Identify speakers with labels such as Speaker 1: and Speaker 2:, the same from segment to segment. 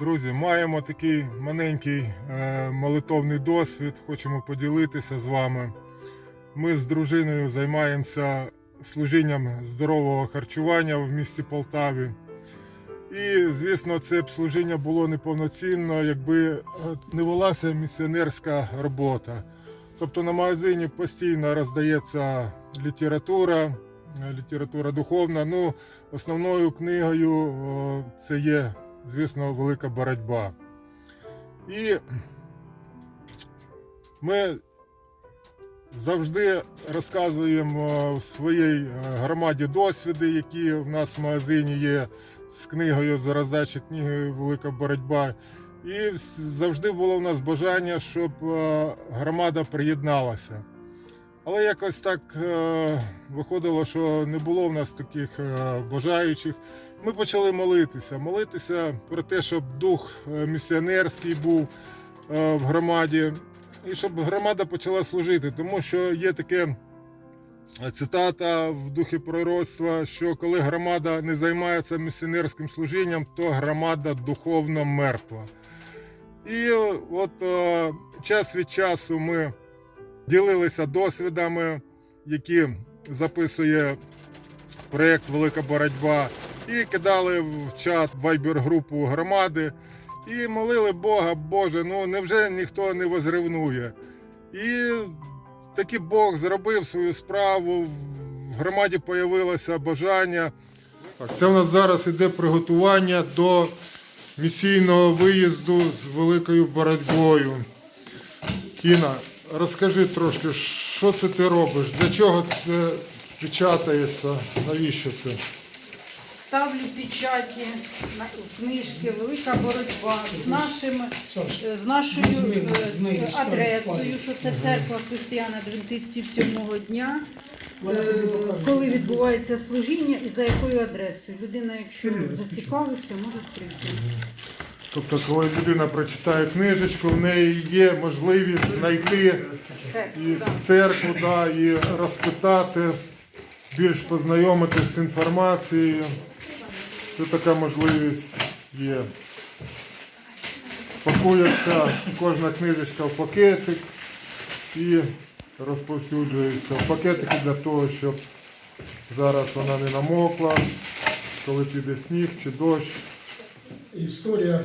Speaker 1: Друзі, маємо такий маленький е, молитовний досвід. Хочемо поділитися з вами. Ми з дружиною займаємося служінням здорового харчування в місті Полтаві. І, звісно, це б служіння було неповноцінно, якби е, не велася місіонерська робота. Тобто на магазині постійно роздається література, е, література духовна. Ну, основною книгою це є, звісно, велика боротьба. І ми завжди розказуємо в своїй е, громаді досвіди, які в нас в магазині є з книгою за роздачі книги Велика боротьба. І завжди було в нас бажання, щоб е, громада приєдналася. Але якось так е, виходило, що не було в нас таких е, бажаючих. Ми почали молитися. Молитися про те, щоб дух е, місіонерський був в громаді, і щоб громада почала служити. Тому що є таке цитата в духі пророцтва, що коли громада не займається місіонерським служінням, то громада духовно мертва. І от час від часу ми ділилися досвідами, які записує проєкт Велика боротьба, і кидали в чат вайбер-групу громади і молили Бога, Боже, ну невже ніхто не возревнує? І таки Бог зробив свою справу, в громаді появилося бажання. Так, це у нас зараз іде приготування до місійного виїзду з великою боротьбою. Кіна, розкажи трошки, що це ти робиш? Для чого це печатається? Навіщо це?
Speaker 2: Ставлю печаті на книжки Велика боротьба з нашим з нашою е, адресою, що це церква християн адвентистів сьомого дня. Е, Коли відбувається служіння і за якою адресою. Людина, якщо зацікавиться, може прийти.
Speaker 1: Тобто, коли людина прочитає книжечку, в неї є можливість знайти і церкву, да, і розпитати, більш познайомитися з інформацією. Це така можливість є. Пакується кожна книжечка в пакетик і розповсюджується. В пакетики для того, щоб зараз вона не намокла, коли піде сніг чи дощ.
Speaker 3: Історія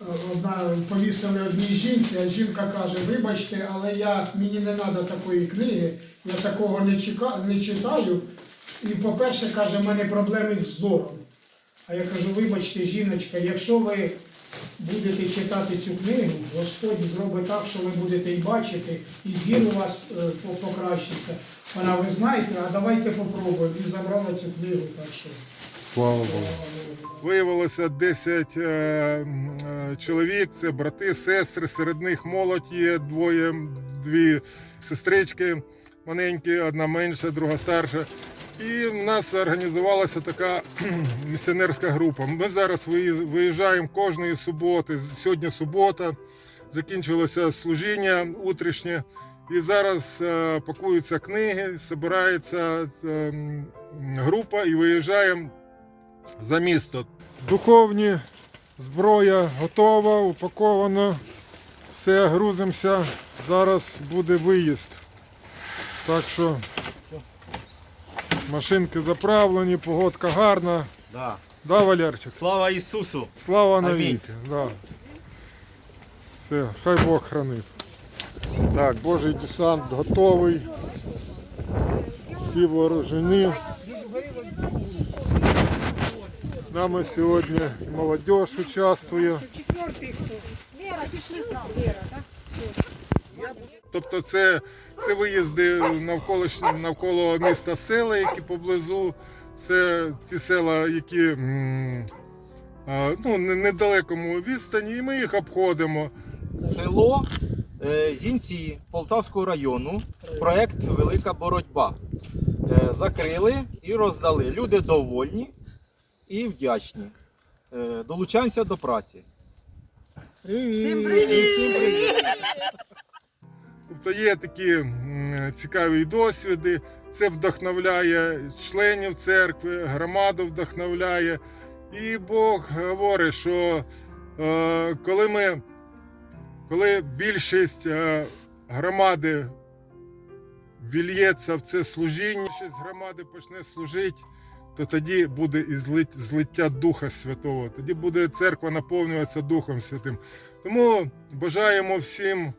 Speaker 3: е, одна повісили одній жінці, а жінка каже, вибачте, але я, мені не треба такої книги, я такого не, чека, не читаю. І по-перше, каже, в мене проблеми з зором. А я кажу, вибачте, жіночка, якщо ви будете читати цю книгу, Господь зробить так, що ви будете і бачити, і зір у вас е, покращиться. Вона, ви знаєте, а давайте попробуємо. І забрала цю книгу. Так що,
Speaker 1: Слава Богу. Виявилося 10 е, е, чоловік, це брати, сестри, серед них молодь є двоє, дві сестрички маленькі, одна менша, друга старша. І в нас організувалася така місіонерська група. Ми зараз виїжджаємо кожної суботи. Сьогодні субота, закінчилося служіння утрішнє. І зараз е, пакуються книги, збирається е, група і виїжджаємо за місто. Духовні зброя готова, упакована. Все, грузимося. Зараз буде виїзд. Так що машинки заправлені, погодка гарна.
Speaker 4: Да.
Speaker 1: Да, Валерчик?
Speaker 4: Слава Ісусу!
Speaker 1: Слава навіки. Да. Все, хай Бог хранить. Так, Божий десант готовий. Всі вооружені. Нами сьогодні молодь участвує.
Speaker 5: Так?
Speaker 1: Тобто це, це виїзди навколо, навколо міста села, які поблизу. Це ті села, які ну, недалекому відстані, і ми їх обходимо.
Speaker 4: Село е, Зінці Полтавського району. Проект Велика боротьба. Е, закрили і роздали. Люди довольні і вдячні. Е, долучаємося до праці.
Speaker 2: Всім привіт!
Speaker 4: всім привіт!
Speaker 1: Тобто є такі цікаві досвіди. Це вдохновляє членів церкви, громаду вдохновляє. І Бог говорить, що е, коли ми, коли більшість е, громади вільється в це служіння, більшість громади почне служити, то тоді буде і злиття Духа Святого. Тоді буде церква наповнюватися Духом Святим. Тому бажаємо всім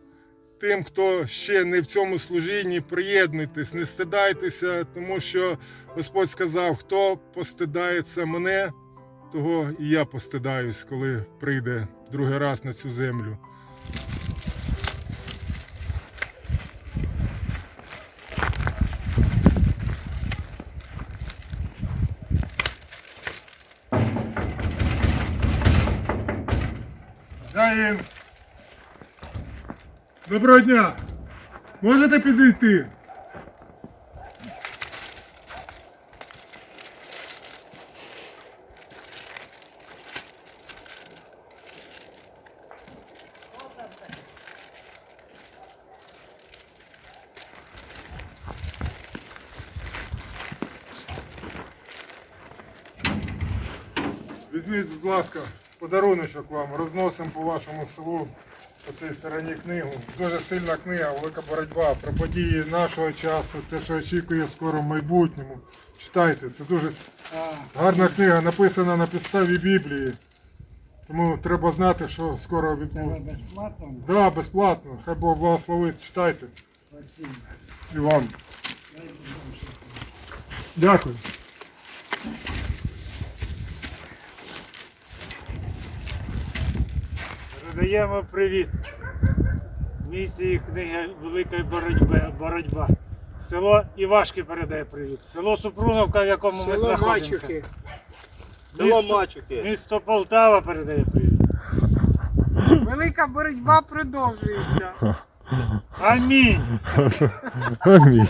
Speaker 1: тим, хто ще не в цьому служінні, приєднуйтесь, не стидайтеся, тому що Господь сказав, хто постидається мене, того і я постидаюсь, коли прийде другий раз на цю землю. Заїн! Доброго дня! Можете підійти? Візьміть, будь ласка, подаруночок вам, розносимо по вашому селу по цій стороні книгу. Дуже сильна книга, велика боротьба про події нашого часу, те, що очікує скоро в майбутньому. Читайте, це дуже гарна книга, написана на підставі Біблії. Тому треба знати, що скоро відбудеться.
Speaker 5: безплатно?
Speaker 1: Так, да, безплатно. Хай Бог благословить, читайте. І вам. Дякую.
Speaker 6: Передаємо привіт місії книги Великої боротьби, боротьба. Село Івашки передає привіт. Село Супруновка, в якому ми
Speaker 3: Село
Speaker 6: знаходимося.
Speaker 3: Мачухи.
Speaker 4: Село
Speaker 6: Місто-
Speaker 4: Мачухи.
Speaker 6: Місто Полтава передає привіт.
Speaker 5: Велика боротьба продовжується.
Speaker 6: Амінь.
Speaker 1: Амінь.